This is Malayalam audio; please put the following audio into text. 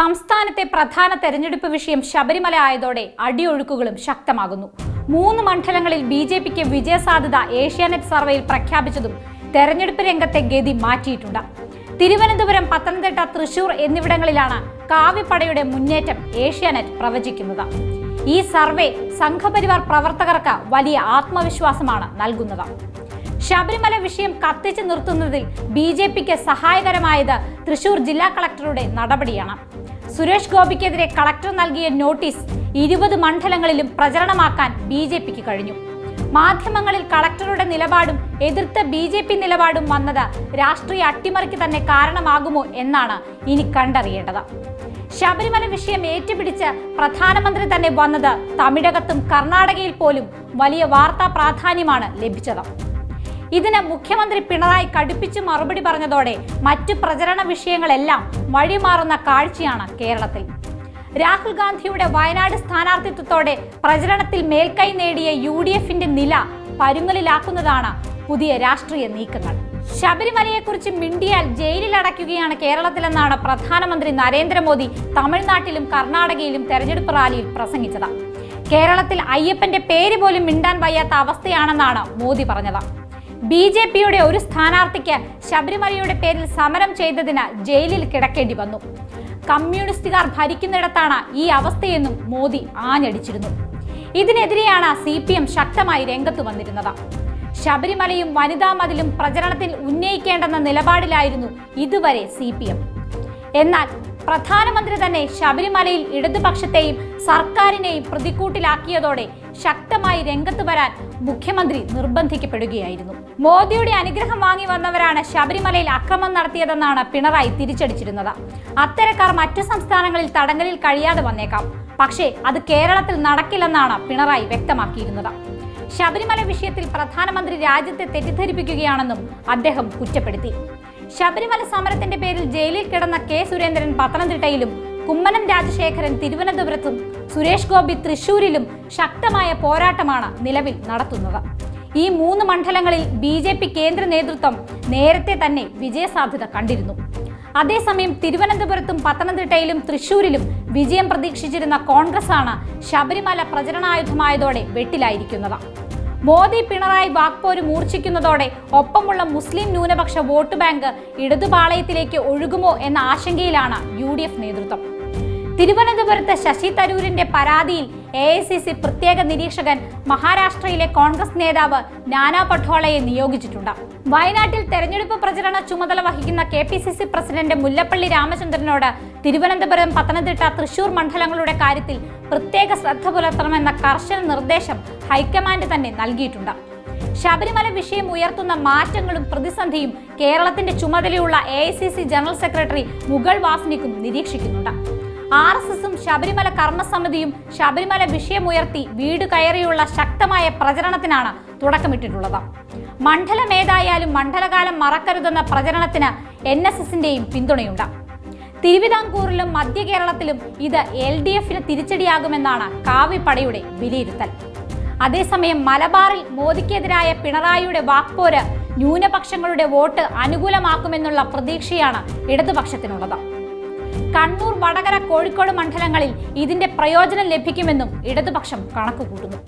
സംസ്ഥാനത്തെ പ്രധാന തെരഞ്ഞെടുപ്പ് വിഷയം ശബരിമല ആയതോടെ അടിയൊഴുക്കുകളും ശക്തമാകുന്നു. മൂന്ന് മണ്ഡലങ്ങളിൽ ബി ജെ പിക്ക് വിജയസാധ്യത ഏഷ്യാനെറ്റ് സർവേയിൽ പ്രഖ്യാപിച്ചതും തെരഞ്ഞെടുപ്പ് രംഗത്തെ ഗതി മാറ്റിയിട്ടുണ്ട്. തിരുവനന്തപുരം പത്തനംതിട്ട തൃശൂർ എന്നിവിടങ്ങളിലാണ് കാവ്യപ്പടയുടെ മുന്നേറ്റം ഏഷ്യാനെറ്റ് പ്രവചിക്കുന്നത്. ഈ സർവേ സംഘപരിവാർ പ്രവർത്തകർക്ക് വലിയ ആത്മവിശ്വാസമാണ് നൽകുന്നത്. ശബരിമല വിഷയം കത്തിച്ചു നിർത്തുന്നതിൽ ബി ജെ പിക്ക് സഹായകരമായത് തൃശൂർ ജില്ലാ കളക്ടറുടെ നടപടിയാണ്. സുരേഷ് ഗോപിക്കെതിരെ കളക്ടർ നൽകിയ നോട്ടീസ് ഇരുപത് മണ്ഡലങ്ങളിലും പ്രചരണമാക്കാൻ ബി ജെ പിക്ക് കഴിഞ്ഞു. മാധ്യമങ്ങളിൽ കളക്ടറുടെ നിലപാടും എതിർത്ത ബി ജെ പി നിലപാടും വന്നത് രാഷ്ട്രീയ അട്ടിമറിക്ക് തന്നെ കാരണമാകുമോ എന്നാണ് ഇനി കണ്ടറിയേണ്ടത്. ശബരിമല വിഷയം ഏറ്റുപിടിച്ച് പ്രധാനമന്ത്രി തന്നെ വന്നത് തമിഴകത്തും കർണാടകയിൽ പോലും വലിയ വാർത്താ പ്രാധാന്യമാണ് ലഭിച്ചത്. ഇതിന് മുഖ്യമന്ത്രി പിണറായി കടുപ്പിച്ച് മറുപടി പറഞ്ഞതോടെ മറ്റ് പ്രചരണ വിഷയങ്ങളെല്ലാം വഴിമാറുന്ന കാഴ്ചയാണ് കേരളത്തിൽ. രാഹുൽ ഗാന്ധിയുടെ വയനാട് സ്ഥാനാർത്ഥിത്വത്തോടെ പ്രചരണത്തിൽ മേൽക്കൈ നേടിയ യു ഡി എഫിന്റെ നില പരുങ്ങലിലാക്കുന്നതാണ് പുതിയ രാഷ്ട്രീയ നീക്കങ്ങൾ. ശബരിമലയെക്കുറിച്ച് മിണ്ടിയാൽ ജയിലിൽ അടയ്ക്കുകയാണ് കേരളത്തിലെന്നാണ് പ്രധാനമന്ത്രി നരേന്ദ്രമോദി തമിഴ്നാട്ടിലും കർണാടകയിലും തെരഞ്ഞെടുപ്പ് റാലിയിൽ പ്രസംഗിച്ചത്. കേരളത്തിൽ അയ്യപ്പന്റെ പേര് പോലും മിണ്ടാൻ വയ്യാത്ത അവസ്ഥയാണെന്നാണ് മോദി പറഞ്ഞത്. ബി ജെ പിയുടെ ഒരു സ്ഥാനാർത്ഥിക്ക് ശബരിമലയുടെ പേരിൽ സമരം ചെയ്തതിന് ജയിലിൽ കിടക്കേണ്ടി വന്നു. കമ്മ്യൂണിസ്റ്റുകാർ ഭരിക്കുന്നിടത്താണ് ഈ അവസ്ഥയെന്നും മോദി ആഞ്ഞടിച്ചിരുന്നു. ഇതിനെതിരെയാണ് സി പി എം ശക്തമായി രംഗത്ത് വന്നിരുന്നത്. ശബരിമലയും വനിതാ മതിലും പ്രചരണത്തിൽ ഉന്നയിക്കേണ്ടെന്ന നിലപാടിലായിരുന്നു ഇതുവരെ സി പി എം. എന്നാൽ പ്രധാനമന്ത്രി തന്നെ ശബരിമലയിൽ ഇടതുപക്ഷത്തെയും സർക്കാരിനെയും പ്രതിക്കൂട്ടിലാക്കിയതോടെ ശക്തമായി രംഗത്ത് വരാൻ മുഖ്യമന്ത്രി നിർബന്ധിക്കപ്പെടുകയായിരുന്നു. മോദിയുടെ അനുഗ്രഹം വാങ്ങി വന്നവരാണ് ശബരിമലയിൽ അക്രമം നടത്തിയതെന്നാണ് പിണറായി തിരിച്ചടിച്ചിരുന്നത്. അത്തരക്കാർ മറ്റു സംസ്ഥാനങ്ങളിൽ തടങ്കലിൽ കഴിയാതെ വന്നേക്കാം. പക്ഷേ അത് കേരളത്തിൽ നടക്കില്ലെന്നാണ് പിണറായി വ്യക്തമാക്കിയിരുന്നത്. ശബരിമല വിഷയത്തിൽ പ്രധാനമന്ത്രി രാജ്യത്തെ തെറ്റിദ്ധരിപ്പിക്കുകയാണെന്നും അദ്ദേഹം കുറ്റപ്പെടുത്തി. ശബരിമല സമരത്തിന്റെ പേരിൽ ജയിലിൽ കിടന്ന കെ സുരേന്ദ്രൻ പത്തനംതിട്ടയിലും കുമ്മനം രാജശേഖരൻ തിരുവനന്തപുരത്തും സുരേഷ് ഗോപി തൃശൂരിലും ശക്തമായ പോരാട്ടമാണ് നിലവിൽ നടത്തുന്നത്. ഈ മൂന്ന് മണ്ഡലങ്ങളിൽ ബി ജെ പി കേന്ദ്ര നേതൃത്വം നേരത്തെ തന്നെ വിജയസാധ്യത കണ്ടിരുന്നു. അതേസമയം തിരുവനന്തപുരത്തും പത്തനംതിട്ടയിലും തൃശൂരിലും വിജയം പ്രതീക്ഷിച്ചിരുന്ന കോൺഗ്രസ് ആണ് ശബരിമല പ്രചരണായുധമായതോടെ വെട്ടിലായിരിക്കുന്നത്. മോദി പിണറായി വാക്പോര് മൂർച്ഛിക്കുന്നതോടെ ഒപ്പമുള്ള മുസ്ലിം ന്യൂനപക്ഷ വോട്ട് ബാങ്ക് ഇടതുപാളയത്തിലേക്ക് ഒഴുകുമോ എന്ന ആശങ്കയിലാണ് യു നേതൃത്വം. തിരുവനന്തപുരത്ത് ശശി തരൂരിന്റെ പരാതിയിൽ എ ഐ സി സി പ്രത്യേക നിരീക്ഷകൻ മഹാരാഷ്ട്രയിലെ കോൺഗ്രസ് നേതാവ് നാനാ പട്ടോളയെ നിയോഗിച്ചിട്ടുണ്ട്. വയനാട്ടിൽ തെരഞ്ഞെടുപ്പ് പ്രചരണ ചുമതല വഹിക്കുന്ന K P C C president Mullappally രാമചന്ദ്രനോട് Thiruvananthapuram Pathanamthitta Thrissur മണ്ഡലങ്ങളുടെ കാര്യത്തിൽ പ്രത്യേക ശ്രദ്ധ പുലർത്തണമെന്ന കർശന നിർദ്ദേശം ഹൈക്കമാൻഡ് തന്നെ നൽകിയിട്ടുണ്ട്. ശബരിമല വിഷയം ഉയർത്തുന്ന മാറ്റങ്ങളും പ്രതിസന്ധിയും കേരളത്തിന്റെ ചുമതലയുള്ള എ ജനറൽ സെക്രട്ടറി മുഗൾ വാസ്നിക്കും നിരീക്ഷിക്കുന്നുണ്ട്. ആർ എസ് എസും ശബരിമല കർമ്മസമിതിയും ശബരിമല വിഷയമുയർത്തി വീട് കയറിയുള്ള ശക്തമായ പ്രചരണത്തിനാണ് തുടക്കമിട്ടിട്ടുള്ളത്. മണ്ഡലമേതായാലും മണ്ഡലകാലം മറക്കരുതെന്ന പ്രചരണത്തിന് എൻ എസ് എസിന്റെയും പിന്തുണയുണ്ട്. തിരുവിതാംകൂറിലും മധ്യ കേരളത്തിലും ഇത് എൽ ഡി എഫിന് തിരിച്ചടിയാകുമെന്നാണ് കാവ്യപ്പടയുടെ വിലയിരുത്തൽ. അതേസമയം മലബാറിൽ മോദിക്കെതിരായ പിണറായിയുടെ വാക്പോര് ന്യൂനപക്ഷങ്ങളുടെ വോട്ട് അനുകൂലമാക്കുമെന്നുള്ള പ്രതീക്ഷയാണ് ഇടതുപക്ഷത്തിനുള്ളത്. കണ്ണൂർ വടകര കോഴിക്കോട് മണ്ഡലങ്ങളിൽ ഇതിന്റെ പ്രയോജനം ലഭിക്കുമെന്നും ഇടതുപക്ഷം കണക്കുകൂട്ടുന്നു.